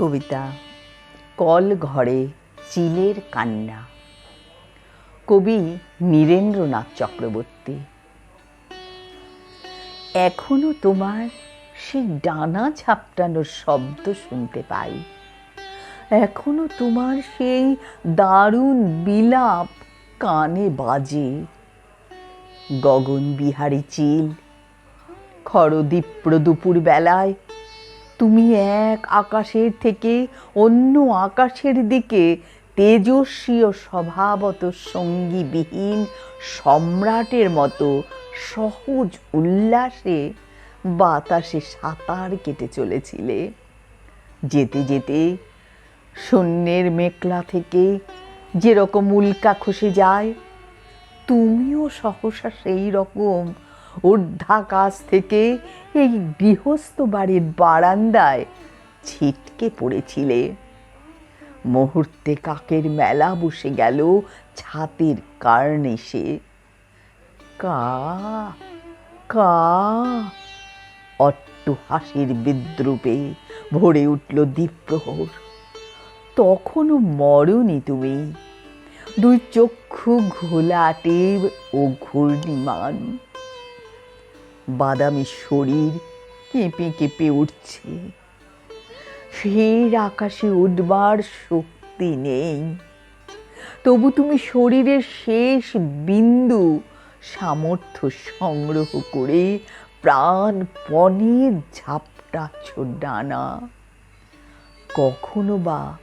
কবিতা, call ঘরে চিলের কান্না। কবি নীরেন্দ্রনাথ চক্রবর্তী। এখনও তোমার সেই ডানা ঝাপটানোর শব্দ শুনতে পাই। এখনও তোমার সেই দারুণ বিলাপ কানে বাজে। গগন বিহারী চিল, খরদীপ্র দুপুর বেলায় তুমি এক আকাশের থেকে অন্য আকাশের দিকে তেজস্বী ও স্বভাবত সঙ্গীবিহীন সম্রাটের মতো সহজ উল্লাসে বাতাসে সাঁতার কেটে চলেছিলে। যেতে যেতে শূন্যের মেঘলা থেকে যেরকম উল্কা খসে যায়, তুমিও সহসা সেই রকম ঊর্ধ্বাকাশ থেকে এই গৃহস্থ বাড়ির বারান্দায় ছিটকে পড়েছিলে। মুহূর্তে কাকের মেলা বসে গেল ছাতের কার্নিশে কা কা, অট্ট হাসির বিদ্রুপে ভরে উঠল দ্বীপ্রহর তখনও মরনি তুমি। দুই চক্ষু ঘোলাটে ও ঘূর্ণিমান। বাদামি শরীর কেঁপে কেঁপে উঠছে। ফের আকাশে উঠবার শক্তি নেই। তবু তুমি শরীরের শেষ বিন্দু সামর্থ্য সংগ্রহ করে প্রাণ প্রাণপণে ঝাপটাচ্ছ ডানা। কখনো বা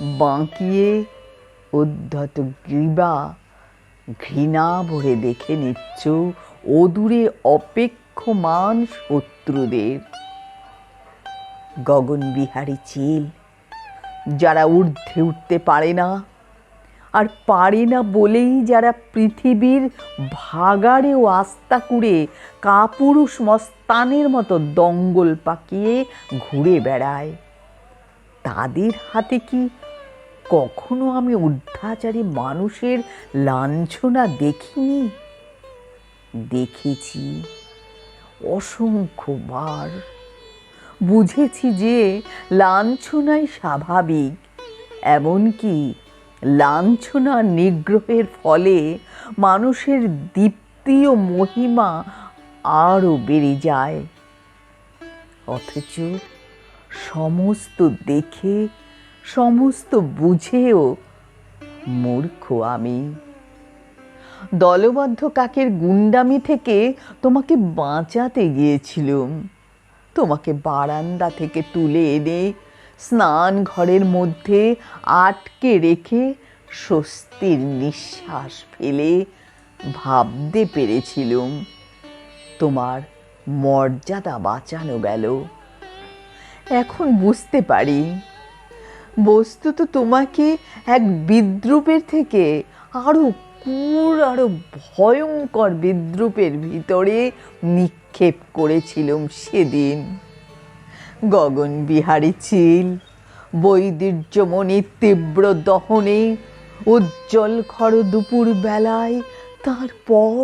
বাঁকিয়ে উদ্ধত গ্রীবা ঘৃণা ভরে দেখে নিচ্ছ অদূরে অপেক্ষমান শত্রুদের। গগনবিহারী চিল, যারা ঊর্ধ্বে উঠতে পারে না, আর পারে না বলেই যারা পৃথিবীর ভাগাড়েও আস্তা কুড়ে কাপুরুষ মস্তানের মতো দঙ্গল পাকিয়ে ঘুরে বেড়ায়। তাদের হাতে কি কখনো আমি উদ্ধাচারী মানুষের লাঞ্ছনা দেখিনি? দেখেছি অসংখ্যবার বুঝেছি যে লাঞ্ছনাই স্বাভাবিক, এমনকি লাঞ্ছনা নিগ্রহের ফলে মানুষের দীপ্তি ও মহিমা আরও বেড়ে যায়। অথচ সমস্ত দেখে, সমস্ত বুঝেও মূর্খ আমি। দলবদ্ধ কাকের গুন্ডামি থেকে তোমাকে বাঁচাতে গিয়েছিলুম। তোমাকে বারান্দা থেকে তুলে এনে স্নান ঘরের মধ্যে আটকে রেখে স্বস্তির নিঃশ্বাস ফেলে ভাবতে পেরেছিলুম। তোমার মর্যাদা বাঁচানো গেল। এখন বুঝতে পারি। বস্তুত তোমাকে এক বিদ্রুপের থেকে আরও ক্রূর আরও ভয়ঙ্কর বিদ্রুপের ভিতরে নিক্ষেপ করেছিলাম সেদিন। গগন বিহারী চিল বৈদির্যমণির তীব্র দহনে উজ্জ্বল খর দুপুর বেলায়, তারপর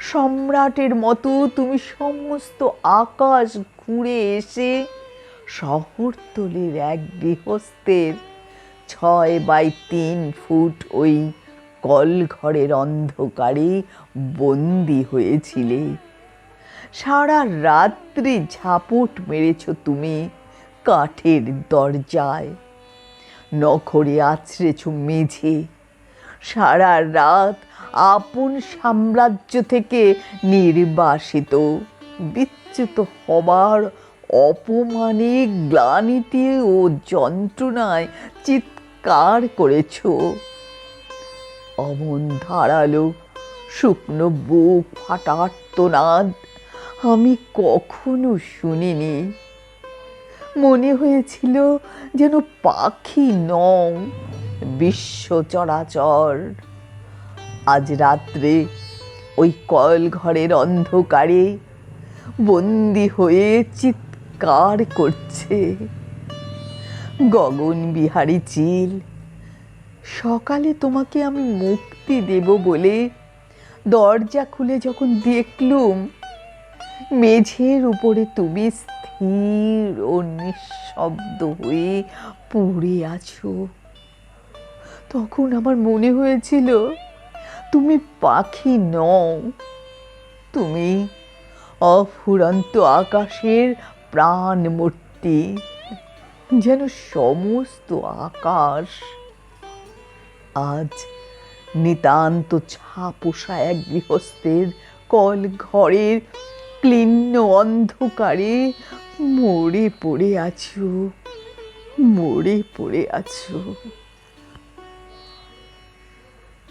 সম্রাটের মতো তুমি সমস্ত আকাশ ঘুরে এসে শহরতলির এক গৃহস্থের ছয় বাই তিন ফুট ওই কলঘরের অন্ধকারে বন্দি হয়েছিলে। সারা রাত্রি ঝাপট মেরেছ তুমি কাঠের দরজায়। নখরে আছড়েছ মেঝে। সারা রাত আপন সাম্রাজ্য থেকে নির্বাসিত। বিচ্যুত হবার অপমানে গ্লানিতে ও যন্ত্রণায় চিৎকার করেছ। অমন ধারালো শুকনো বুক ফাটার্তনাদ আমি কখনো শুনিনি। মনে হয়েছিল যেন পাখি নং বিশ্ব চরাচর। আজ রাত্রে ওই কল ঘরের অন্ধকারে বন্দি হয়ে চিৎকার করছে। গগন বিহারী চিল সকালে তোমাকে আমি মুক্তি দেব বলে দরজা খুলে যখন দেখলুম, মেঝের উপরে তুমি স্থির ও নিঃশব্দ হয়ে পড়ে আছো। তখন আমার মনে হয়েছিল, তুমি পাখি নও, তুমি অফুরন্ত আকাশের প্রাণ মূর্তি যেন সমস্ত আকাশ আজ নিতান্ত ছাপোষা এক গৃহস্থের কল ঘরের ক্লিন্ন অন্ধকারে মরে পড়ে আছো, মরে পড়ে আছো।